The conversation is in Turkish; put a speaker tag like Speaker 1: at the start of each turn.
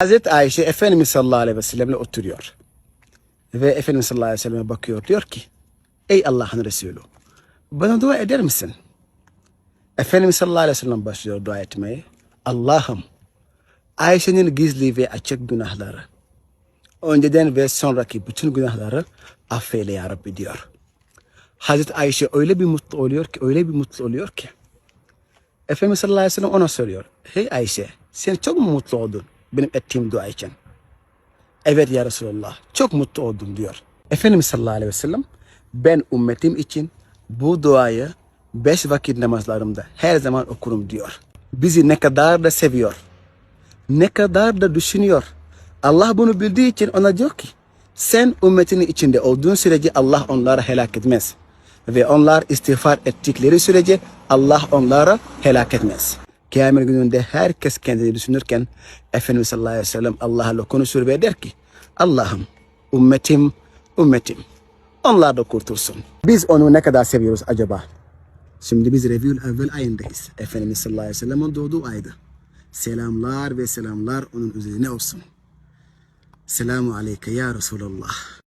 Speaker 1: Hazreti Ayşe Efendimiz sallallahu aleyhi ve sellemle oturuyor. Ve Efendimiz sallallahu aleyhi ve selleme bakıyor diyor ki Ey Allah'ın Resulü bana dua eder misin? Efendimiz sallallahu aleyhi ve sellem başlıyor dua etmeye. Allah'ım Ayşe'nin gizli ve açık günahları önceden ve sonraki bütün günahları affeyle ya Rabbi diyor. Hazreti Ayşe öyle bir mutlu oluyor ki öyle bir mutlu oluyor ki Efendimiz sallallahu aleyhi ve sellem ona soruyor. Hey Ayşe sen çok mu mutlu oldun benim ettiğim dua için? Evet ya Resulallah çok mutlu oldum diyor. Efendimiz sallallahu aleyhi ve sellem ben ümmetim için bu duayı beş vakit namazlarımda her zaman okurum diyor. Bizi ne kadar da seviyor. Ne kadar da düşünüyor. Allah bunu bildiği için ona diyor ki sen ümmetinin içinde olduğun sürece Allah onları helak etmez. Ve onlar istiğfar ettikleri sürece Allah onları helak etmez. Kıyamet gününde herkes kendini düşünürken Efendimiz sallallahu aleyhi ve sellem Allah'la konuşur ve der ki Allah'ım ümmetim ümmetim onlar da kurtulsun. Biz onu ne kadar seviyoruz acaba? Şimdi biz Reviül Evvel ayındayız. Efendimiz sallallahu aleyhi ve sellem'in doğduğu aydı. Selamlar ve selamlar onun üzerine olsun. Selamu aleyke ya Resulallah.